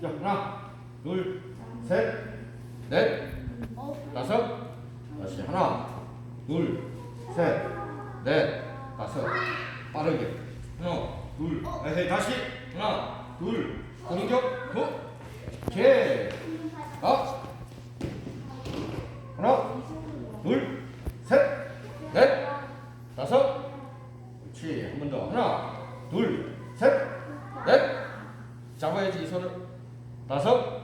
자, 하나, 둘, 셋, 넷, 다섯. 다시 하나, 둘, 셋, 넷, 다섯. 빠르게. 하나, 둘, 에헤이, 다시. 하나, 둘, 공격, 후. 오케이. 아. 하나, 둘, 셋, 넷, 다섯. 그렇지. 한 번 더. 하나, 둘, 셋, 넷. 잡아야지 이 손을. 다섯.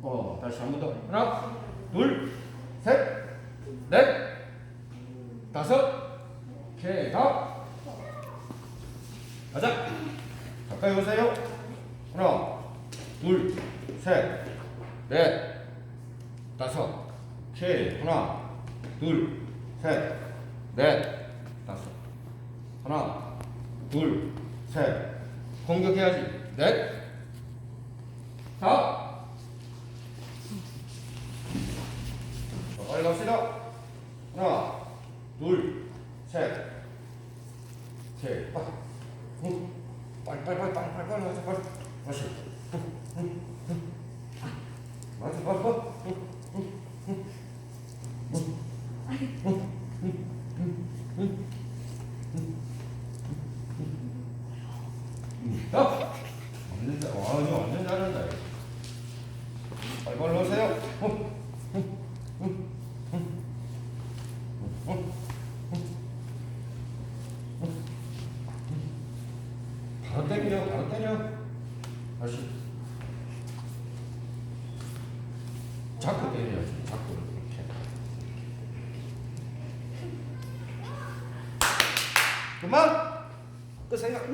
어, 다시 한 번 더. 하나, 둘, 셋, 넷, 다섯. 오케이. 다. 가자. 가까이 오세요. 하나, 둘, 셋, 넷, 다섯. 오케이. 하나, 둘, 셋, 넷, 다섯. 하나, 둘, 셋. 공격해야지. 넷, 다. 자, 빨리 갑시다. 하나, 둘, 셋. 오케이. 빨리. 응. 빨리, 빨리, 빨리, 빨리, 빨리, 빨리, 빨리, 빨리. 다시. 응, 응, 응. 맞아, 빨리, 빨리. 응. 응, 응, 응, 응, 응, 응. 야! 완전, 잘- 와, 이거 완전 잘한다. 이거. 빨리 빨리 오세요. 응, 응, 응, 응, 응, 응. 바로 때려, 바로 때려. 다시. 자꾸 때려야지, 자꾸 이렇게. 그만. 끝 생각.